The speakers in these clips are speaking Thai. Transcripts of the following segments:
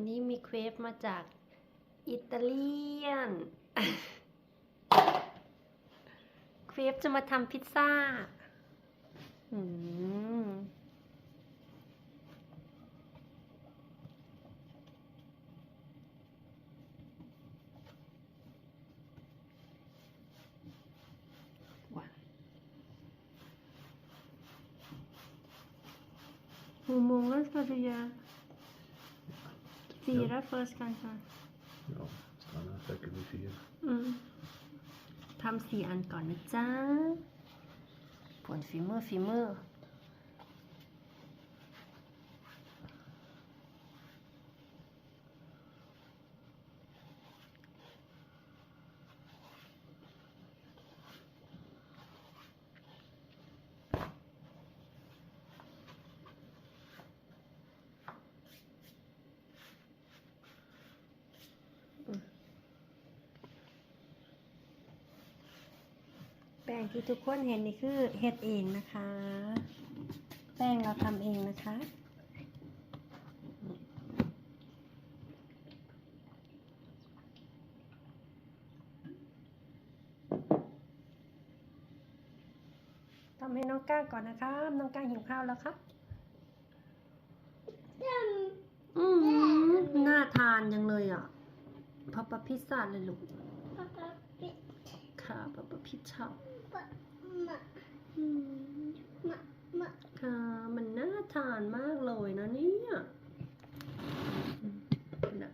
วันนี้มีเครปมาจากอิตาเลียน เครปจะมาทำพิซซ่าอืมว้าว Hur många ska du göra? Fyra först kanske? Ja, stanna säkert vid fyra. อืมทำสี่อันก่อนนะจ๊ะผลฝีมือฝีมือ ที่ทุกคนเห็นนี่คือเฮ็ดเองนะคะ แป้งเราทำเองนะคะทำให้น้องก้างก่อนนะคะน้องก้างหิวข้าวแล้วครับอืมน่าทานจังเลยอะพับปะพิซซ่าเลยลูกค่ะพับปะพิซ ซ่าอืมค่ะ มันน่าทานมากเลยนะเนี่ยอืมนะ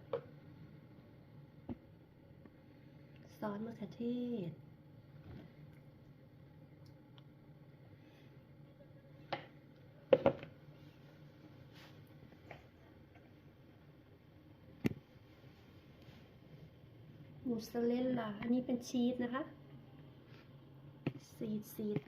ซอสมะเขือเทศมูสซาเรลล่าอันนี้เป็นชีสนะคะ ซีดซีด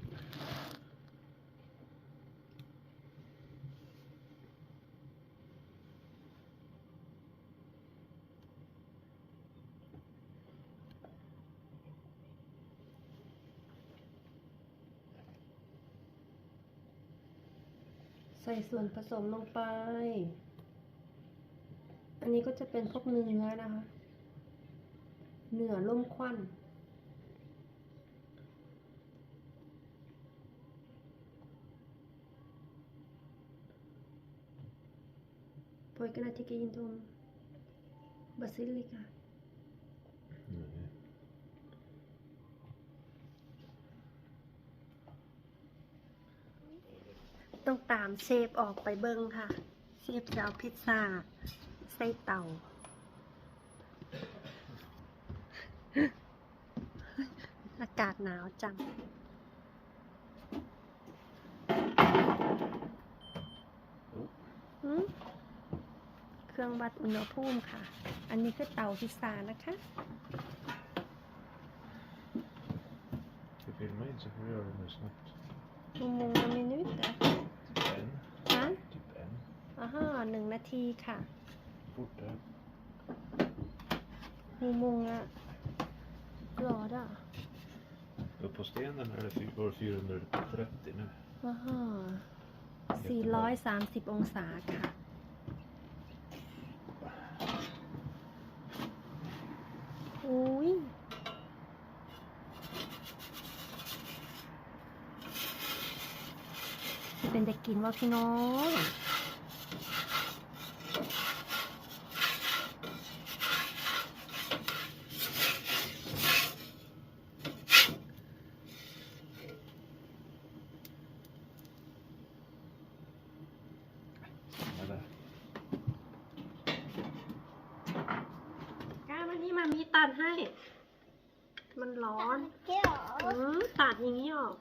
ใส่ส่วนผสมลงไป อันนี้ก็จะเป็นพวกเนื้อนะคะ เนื้อล่มควัน Pojkarna tycker inte om basilika. Nej. ต้องตามเชฟออกไปเบิ้งค่ะ เชฟจะเอาพิซซ่าใส่เตา อากาศหนาวจัง หืม เครื่องวัดอุณหภูมิค่ะ อันนี้คือเตาพิซซ่านะคะ Ska vi filma in så får vi göra det nu snabbt. Hur många minuter? Typ en. ฮะ Typ en. อ่าฮะหนึ่งนาทีค่ะ Fortare. Hur många grader? Upp på stenen är det fy- var det 430 nu. อ่าฮะ430 องศาค่ะ อุ้ย เป็นจะกินว่าพี่น้อง Stanna där. ก้าวันนี้มามีตัดให้ มันร้อนอืม ตัดอย่างนี้ออก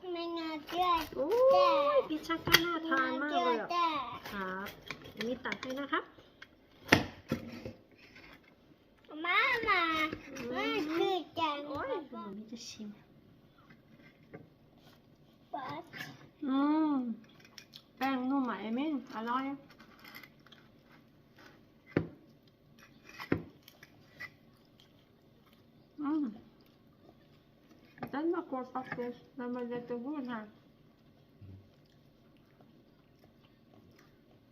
โอ้ยพิชชาก้าน่าทานมากเลยอะครับอันนี้ตัดให้นะครับ Mamma, vad kuken? โอ้ยมันมีจะชิม Vad? อืมแป้งนุ่มไหมเอมินอร่อย was afwist, wenn man das so gut hat.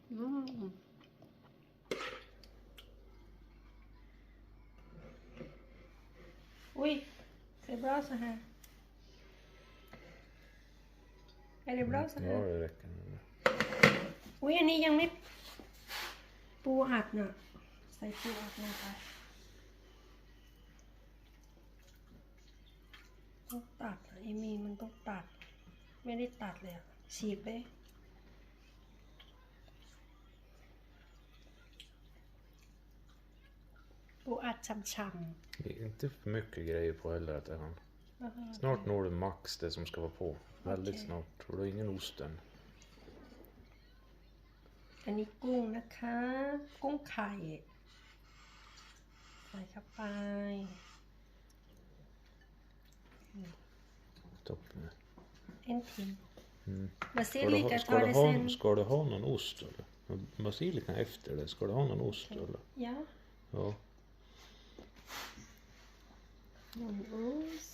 Mm. Ui, cerebrosa här. Är det bra så här? Ja, det räcker. Oj, är ni gärna på att nu. Säg på att nu. ต้องตัดอะเอมีมันต้องตัด ไม่ได้ตัดเลยอะฉีกเลยปูอัดช่ำ Det är inte för mycket grejer på heller. Att det har... ๆแล้วก็ Snart når du max det som ska vara på. Väldigt Okej. snart. Och du har ingen ost än. อันนี้กุ้งนะคะ กุ้งไข่ ใส่เข้าไป Toppen. เอ็นทิม Mm. บาซิ Ska, ลิ du กา ha, ทอ ska, ร์ du เซน ha, ska du ha någon ost eller? Basilikan efter det, ska du ha någon ost eller? ยะ Ja. หนึ่งอูส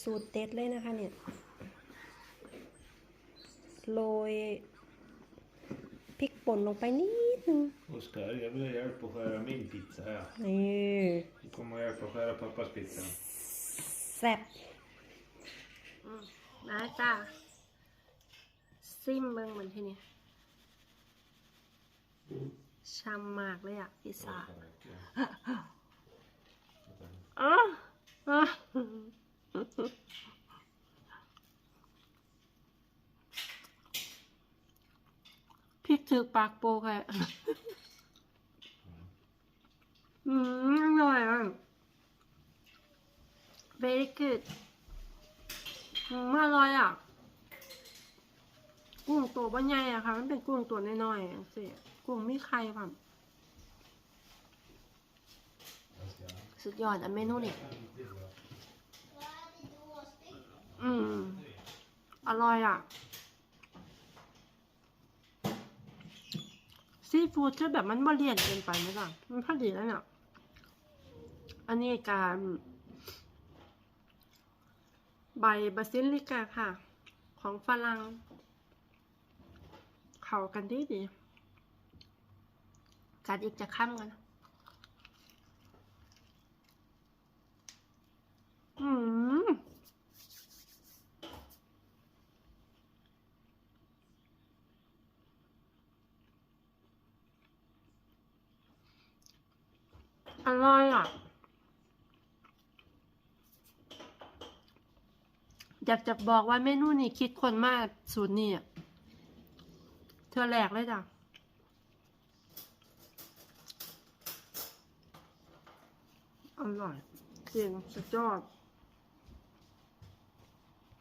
สูตรเป่นลงไปนิดนึง Oskar, jag vill hjälpa att skära min pizza här. นี่ Du kommer att hjälpa att skära pappas pizza. แซ่บนะจ้าซิมเบิงเหมือนที่นี่ช่ำมากเลยอะพิซซ่าอ๋ออ๋อ พริกถือปากโปกเลยอืมอร่อยอะ very good อืมอร่อยอะ กุ้งตัวบ้านใหญ่อะค่ะ มันเป็นกุ้งตัวน้อยๆอะสิกุ้งไม่ไข่แบบสุดยอดอะเมนูนี่อืม อร่อยอะ ซีฟู้ดที่แบบมันบเลียนเกินไปไหมล่ะมันพอดีแล้วเนี่ยอันนี้การใบบาซิลิกาค่ะ ของฝรั่งเข้ากันดีดีกัดอีกจะข้ามกัน อืม อร่อยอะอยากจะบอกว่าเมนูนี้คิดคนมากสูตรนี้อะเธอแหลกเลยจ้ะอร่อยจริงสุดยอด